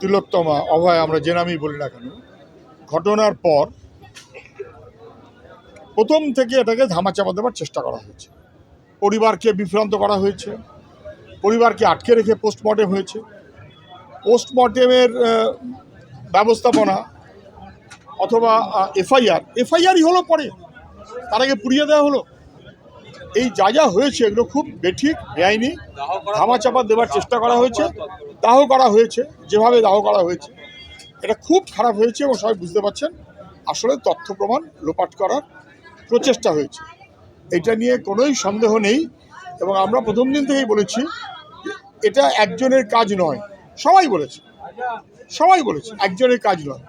তিলোত্তমা, অভয় আমরা যে নামেই বলি না কেন, ঘটনার পর প্রথম থেকে এটাকে ধামাচাপা দেওয়ার চেষ্টা করা হয়েছে। পরিবারকে বিভ্রান্ত করা হয়েছে, পরিবারকে আটকে রেখে পোস্টমর্টেম হয়েছে। পোস্টমর্টেমের ব্যবস্থাপনা অথবা এফআইআর এফআইআরই হলো পরে। তার আগে পুড়িয়ে দেওয়া হলো। এই যা যা হয়েছে এগুলো খুব বেঠিক, বেআইনি, ধামাচাপা দেওয়ার চেষ্টা করা হয়েছে, দাহ করা হয়েছে, যেভাবে দাহ করা হয়েছে। এটা খুব খারাপ হয়েছে এবং সবাই বুঝতে পারছেন, আসলে তথ্য প্রমাণ লোপাট করার প্রচেষ্টা হয়েছে। এটা নিয়ে কোনোই সন্দেহ নেই এবং আমরা প্রথম দিন থেকেই বলেছি, এটা একজনের কাজ নয়। সবাই বলেছে সবাই বলেছে, একজনের কাজ নয়।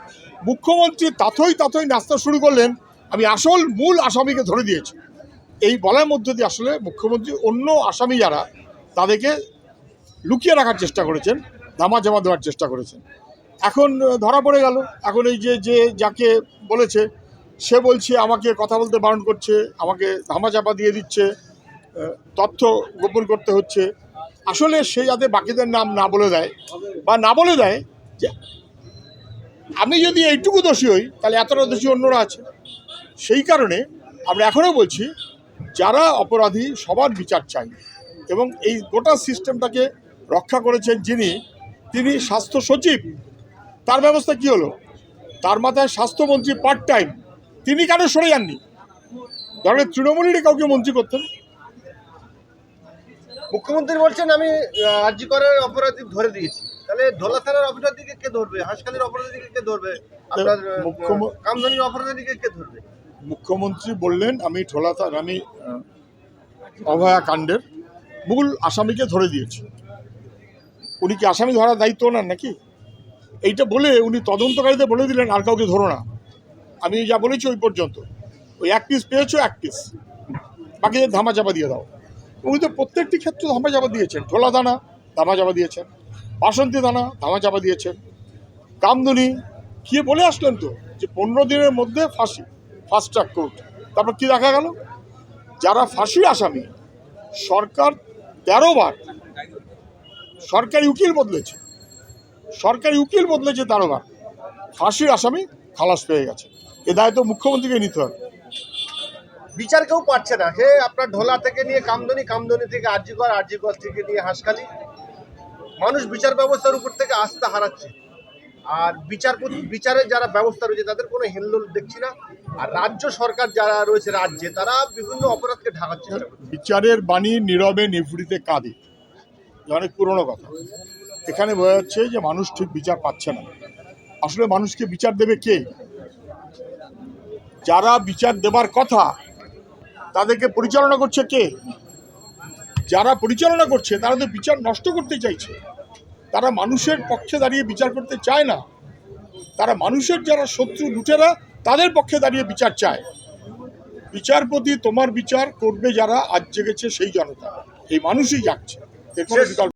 মুখ্যমন্ত্রী তাথই তাথই নাস্তা শুরু করলেন, আমি আসল, মূল আসামিকে ধরে দিয়েছি। এই বলার মধ্য দিয়ে আসলে মুখ্যমন্ত্রী অন্য আসামি যারা, তাদেরকে লুকিয়ে রাখার চেষ্টা করেছেন ধামা জামা দেওয়ার চেষ্টা করেছেন। এখন ধরা পড়ে গেল। এখন এই যে যে যাকে বলেছে, সে বলছে, আমাকে কথা বলতে বারণ করছে, আমাকে ধামা চাপা দিয়ে দিচ্ছে তথ্য গোপন করতে হচ্ছে। আসলে সে যাতে বাকিদের নাম না বলে দেয় বা না বলে দেয়, যে আমি যদি এইটুকু দোষী হই, তাহলে এতটা দোষী অন্যরা আছে। সেই কারণে আমরা এখনও বলছি যারা অপরাধী সবার বিচার চাই। এবং এই গোটা সিস্টেমটাকে রক্ষা করেছেন যিনি তিনি স্বাস্থ্য সচিব। তার ব্যবস্থা কি হলো? তার মাথায় স্বাস্থ্যমন্ত্রী পার্ট টাইম তিনি কেন সরে যাননি? ধরেন তৃণমূলেরই কাউকে মন্ত্রী করতেন মুখ্যমন্ত্রী বলছেন আমি আরজি করার অপরাধী ধরে দিয়েছি। তাহলে ধোলা থানার অপরাধীকে কে ধরবে? হাসখালির অপরাধীকে কে ধরবে? আপনার কামদানির অপরাধীকে কে ধরবে? মুখ্যমন্ত্রী বললেন, আমি ঠোলাতার আমি অভয়া কাণ্ডের মূল আসামিকে ধরে দিয়েছি। উনি কি আসামি ধরার দায়িত্ব ওনার নাকি? এইটা বলে উনি তদন্তকারীদের বলে দিলেন, আর কাউকে ধরো না। আমি যা বলেছি ওই পর্যন্ত। ওই এক পিস পেয়েছ, এক পিস বাকিদের ধামা চাপা দিয়ে দাও। উনি তো প্রত্যেকটি ক্ষেত্রে ধামা চাপা দিয়েছেন। ঠোলা দানা ধামা চাপা দিয়েছেন, বাসন্তী দানা ধামা চাপা দিয়েছেন। কামদুনি, কি বলে আসলেন তো? যে পনেরো দিনের মধ্যে ফাঁসি। ফাস্ট ট্র্যাক কোর্ট তারপর কি দেখা গেল? যারা ফাঁসির আসামি, সরকার তেরো বার সরকারি উকিল বদলেছে। সরকারি উকিল বদলেছে তেরো বার। ফাঁসির আসামি খালাস পেয়ে গেছে। এ দায়িত্ব মুখ্যমন্ত্রীকে নিতে হবে। বিচার কেউ পাচ্ছে না। হে, আপনার ঢোলা থেকে নিয়ে কামদনি কামদনি থেকে আরজিকর আরজিকর থেকে নিয়ে হাসখালি। মানুষ বিচার ব্যবস্থার উপর থেকে আস্থা হারাচ্ছে। আর বিচার বিচারের যারা ব্যবস্থা রয়েছে, তাদের কোনো হেলদোল দেখছি না। আর রাজ্য সরকার যারা রয়েছে রাজ্যে, তারা বিভিন্ন অপরাধকে ঢাকার চেষ্টা করছে। বিচারের বাণী নীরবে নিভৃতে কাঁদে। অনেক পুরনো কথা। এখানে বোঝা যাচ্ছে যে মানুষ ঠিক বিচার পাচ্ছে না। আসলে মানুষকে বিচার দেবে কে? যারা বিচার দেবার কথা, তাদেরকে পরিচালনা করছে কে? যারা পরিচালনা করছে, তারা তো বিচার নষ্ট করতে চাইছে। তারা মানুষের পক্ষে দাঁড়িয়ে বিচার করতে চায় না। তারা মানুষের যারা শত্রু লুটেরা তাদের পক্ষে দাঁড়িয়ে বিচার চায়। বিচারপতি তোমার বিচার করবে যারা আজ জেগেছে সেই জনতা। এই মানুষই যাচ্ছে এর কোনো